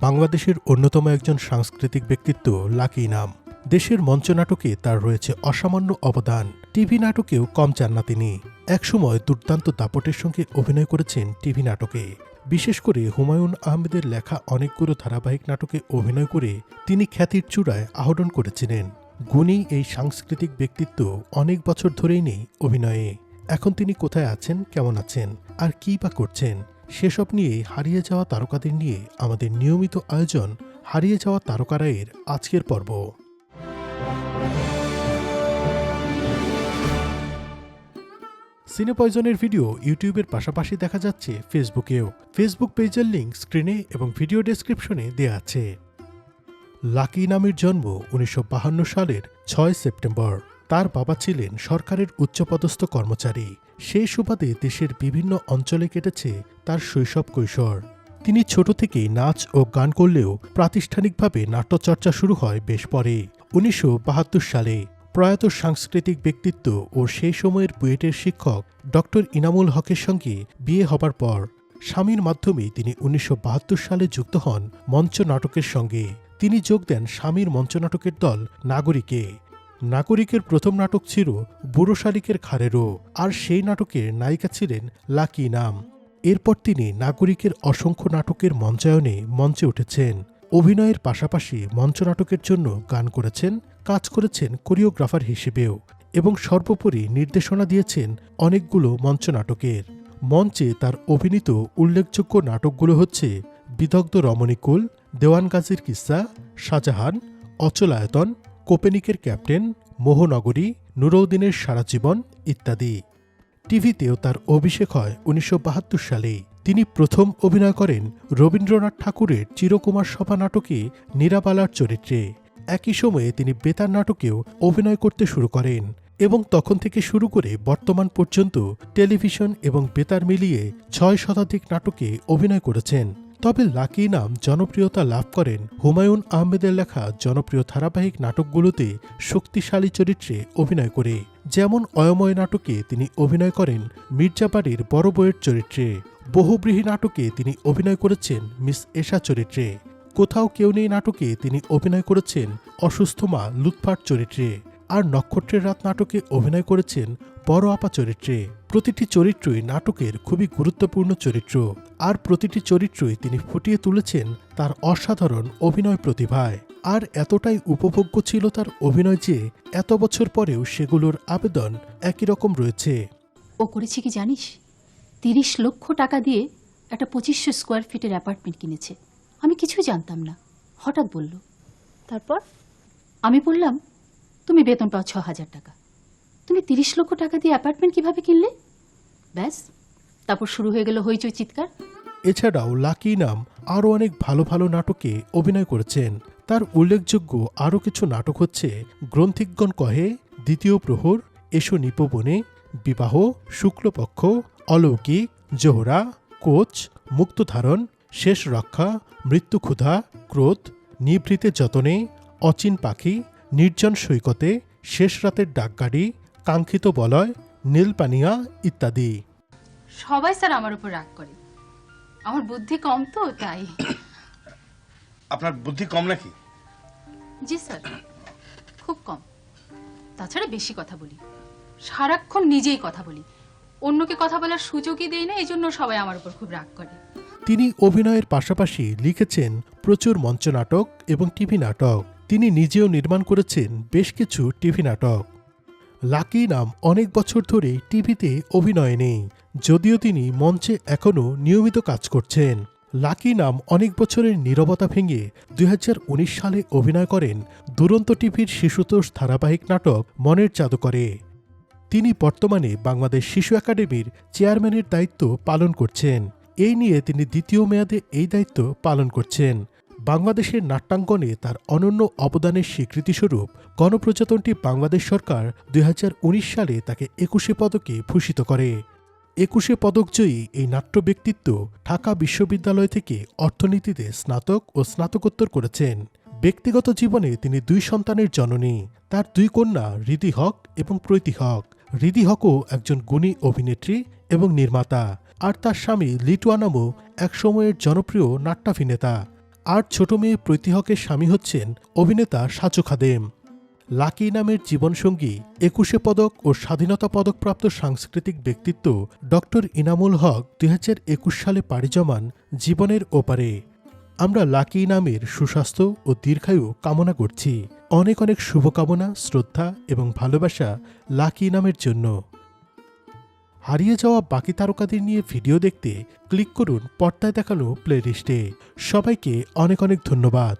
বাংলাদেশের অন্যতম একজন সাংস্কৃতিক ব্যক্তিত্ব লাকি নাম। দেশের মঞ্চনাটকে তার রয়েছে অসামান্য অবদান। টিভি নাটকেও কম চান না তিনি। একসময় দুর্দান্ত দাপটের সঙ্গে অভিনয় করেছেন টিভি নাটকে। বিশেষ করে হুমায়ুন আহমেদের লেখা অনেকগুলো ধারাবাহিক নাটকে অভিনয় করে তিনি খ্যাতির চূড়ায় আহরণ করেছিলেন। গুণী এই সাংস্কৃতিক ব্যক্তিত্ব অনেক বছর ধরেই নেই অভিনয়ে। এখন তিনি কোথায় আছেন, কেমন আছেন, আর কী বা করছেন সেসব নিয়ে হারিয়ে যাওয়া তারকাদের নিয়ে আমাদের নিয়মিত আয়োজন হারিয়ে যাওয়া তারকারায়ের আজকের পর্ব। সিনেপয়জনের ভিডিও ইউটিউবের পাশাপাশি দেখা যাচ্ছে ফেসবুকেও ফেসবুক পেজের লিঙ্ক স্ক্রিনে এবং ভিডিও ডেসক্রিপশনে দেয়া আছে। লাকি নামের জন্ম উনিশশো সালের ছয় সেপ্টেম্বর তার বাবা ছিলেন সরকারের উচ্চপদস্থ কর্মচারী। সেই সুবাদে দেশের বিভিন্ন অঞ্চলে কেটেছে তার শৈশব কৈশোর। তিনি ছোট থেকেই নাচ ও গান করলেও প্রাতিষ্ঠানিকভাবে নাট্যচর্চা শুরু হয় বেশ পরে, উনিশশো বাহাত্তর সালে। প্রয়াত সাংস্কৃতিক ব্যক্তিত্ব ও সেই সময়ের বুয়েটের শিক্ষক ডক্টর ইনামুল হকের সঙ্গে বিয়ে হবার পর স্বামীর মাধ্যমে তিনি উনিশশো বাহাত্তর সালে যুক্ত হন মঞ্চ নাটকের সঙ্গে। তিনি যোগ দেন স্বামীর মঞ্চনাটকের দল নাগরিকে। নাগরিকের প্রথম নাটক ছিল বুড়ো শালিকের খারেরও, আর সেই নাটকের নায়িকা ছিলেন লাকি নাম। এরপর তিনি নাগরিকের অসংখ্য নাটকের মঞ্চায়নে মঞ্চে উঠেছেন। অভিনয়ের পাশাপাশি মঞ্চনাটকের জন্য গান করেছেন, কাজ করেছেন কোরিওগ্রাফার হিসেবেও, এবং সর্বোপরি নির্দেশনা দিয়েছেন অনেকগুলো মঞ্চনাটকের। মঞ্চে তার অভিনীত উল্লেখযোগ্য নাটকগুলো হচ্ছে বিদগ্ধ রমণীকুল দেওয়ান গাজীর কিস্সা, শাহজাহান, অচলায়তন কোপেনিকের ক্যাপ্টেন, মোহনগরী, নুরউদ্দিনের সারা জীবন ইত্যাদি। টিভিতেও তার অভিষেক হয় উনিশশো বাহাত্তর সালে। তিনি প্রথম অভিনয় করেন রবীন্দ্রনাথ ঠাকুরের চিরকুমার সভা নাটকে নিরাবালার চরিত্রে। একই সময়ে তিনি বেতার নাটকেও অভিনয় করতে শুরু করেন এবং তখন থেকে শুরু করে বর্তমান পর্যন্ত টেলিভিশন এবং বেতার মিলিয়ে ছয় শতাধিক নাটকে অভিনয় করেছেন। তবে লাকি নাম জনপ্রিয়তা লাভ করেন। হুমায়ুন আহমেদের লেখা জনপ্রিয় ধারাবাহিক নাটকগুলোতে শক্তিশালী চরিত্রে অভিনয় করে। যেমন অয়ময় নাটকে তিনি অভিনয় করেন মির্জাবাড়ির বড় বইয়ের চরিত্রে। বহুব্রীহী নাটকে তিনি অভিনয় করেছেন মিস এশা চরিত্রে। কোথাও কেউ নেই নাটকে তিনি অভিনয় করেছেন অসুস্থ মা লুৎফাট চরিত্রে। আর নক্ষত্রের রাত নাটকে অভিনয় করেছেন বড় আপা চরিত্রে প্রতিটি চরিত্রই নাটকের খুবই গুরুত্বপূর্ণ চরিত্র আর প্রতিটি চরিত্রই তিনি ফুটিয়ে তুলেছেন তার অসাধারণ অভিনয় প্রতিভায়। আর এতটাই উপভোগ্য ছিল তার অভিনয় যে এত বছর পরেও সেগুলোর আবেদন একই রকম রয়েছে। ও করেছে কি জানিস? তিরিশ লক্ষ টাকা দিয়ে একটা পঁচিশশো স্কোয়ার ফিটের অ্যাপার্টমেন্ট কিনেছে। আমি কিছুই জানতাম না। হঠাৎ বলল তারপর? আমি বললাম তুমি বেতন পাও ছ হাজার টাকা। তুমি তিরিশ লক্ষ টাকা দিয়ে অ্যাপার্টমেন্ট কীভাবে কিনলে? ব্যাস, তারপর শুরু হয়ে গেল হইচই চিৎকার। এছাড়াও লাকি নাম আরও অনেক ভালো ভালো নাটকে অভিনয় করেছেন। তার উল্লেখযোগ্য আরও কিছু নাটক হচ্ছে গ্রন্থিকগণ কহে, দ্বিতীয় প্রহর, এসো নিপবনে বিবাহ, শুক্লপক্ষ, অলৌকিক, জোহরা, কোচ, মুক্তধারণ, শেষ রক্ষা, মৃত্যু ক্ষুধা, ক্রোধ, নিভৃতে যতনে, অচিন পাখি, নির্জন সৈকতে, শেষ রাতের ডাকগাড়ি কাঙ্ক্ষিত বলয় নীলপানিয়া ইত্যাদি। সবাই স্যার আমার উপর রাগ করে। আমার বুদ্ধি কম তো তাই। আপনার বুদ্ধি কম নাকি? জি স্যার খুব কম। তাছাড়া বেশি কথা বলি। সারাক্ষণ নিজেই কথা বলি। অন্যকে কথা বলার সুযোগই দেই না এই জন্য সবাই আমার উপর খুব রাগ করে। তিনি অভিনয়ের পাশাপাশি লিখেছেন প্রচুর মঞ্চ নাটক এবং টিভি নাটক। তিনি নিজেও নির্মাণ করেছেন বেশ কিছু টিভি নাটক। লাকি নাম অনেক বছর ধরে টিভিতে অভিনয় নেই, যদিও তিনি মঞ্চে এখনও নিয়মিত কাজ করছেন। লাকি নাম অনেক বছরের নীরবতা ভেঙে দুই হাজার উনিশ সালে অভিনয় করেন দুরন্ত টিভির শিশুতোষ ধারাবাহিক নাটক মনের জাদুকরে। তিনি বর্তমানে বাংলাদেশ শিশু একাডেমির চেয়ারম্যানের দায়িত্ব পালন করছেন। এই নিয়ে তিনি দ্বিতীয় মেয়াদে এই দায়িত্ব পালন করছেন। বাংলাদেশের নাট্যাঙ্গনে তার অনন্য অবদানের স্বীকৃতিস্বরূপ গণপ্রজাতন্ত্রী বাংলাদেশ সরকার দুই হাজার উনিশ সালে তাকে একুশে পদকে ভূষিত করে। একুশে পদকজয়ী এই নাট্য ব্যক্তিত্ব ঢাকা বিশ্ববিদ্যালয় থেকে অর্থনীতিতে স্নাতক ও স্নাতকোত্তর করেছেন। ব্যক্তিগত জীবনে তিনি দুই সন্তানের জননী। তার দুই কন্যা রিদি হক এবং প্রৈতি হক। রিদি হকও একজন গুণী অভিনেত্রী এবং নির্মাতা। আর তার স্বামী লিটুয়ানামও একসময়ের জনপ্রিয় নাট্যাভিনেতা। আর ছোট মেয়ে প্রতিহকের স্বামী হচ্ছেন অভিনেতা সাচু খাদেম। লাকি নামের জীবনসঙ্গী, একুশে পদক ও স্বাধীনতা পদকপ্রাপ্ত সাংস্কৃতিক ব্যক্তিত্ব ডক্টর ইনামুল হক দুই হাজার একুশ সালে পাড়ি জমান জীবনের ওপারে। আমরা লাকি নামের সুস্বাস্থ্য ও দীর্ঘায়ু কামনা করছি। অনেক অনেক শুভকামনা, শ্রদ্ধা এবং ভালোবাসা লাকি নামের জন্য। হারিয়ে যাওয়া বাকি তারকাদের নিয়ে ভিডিও দেখতে ক্লিক করুন, পর্দায় দেখানো প্লেলিস্টে সবাইকে অনেক অনেক ধন্যবাদ।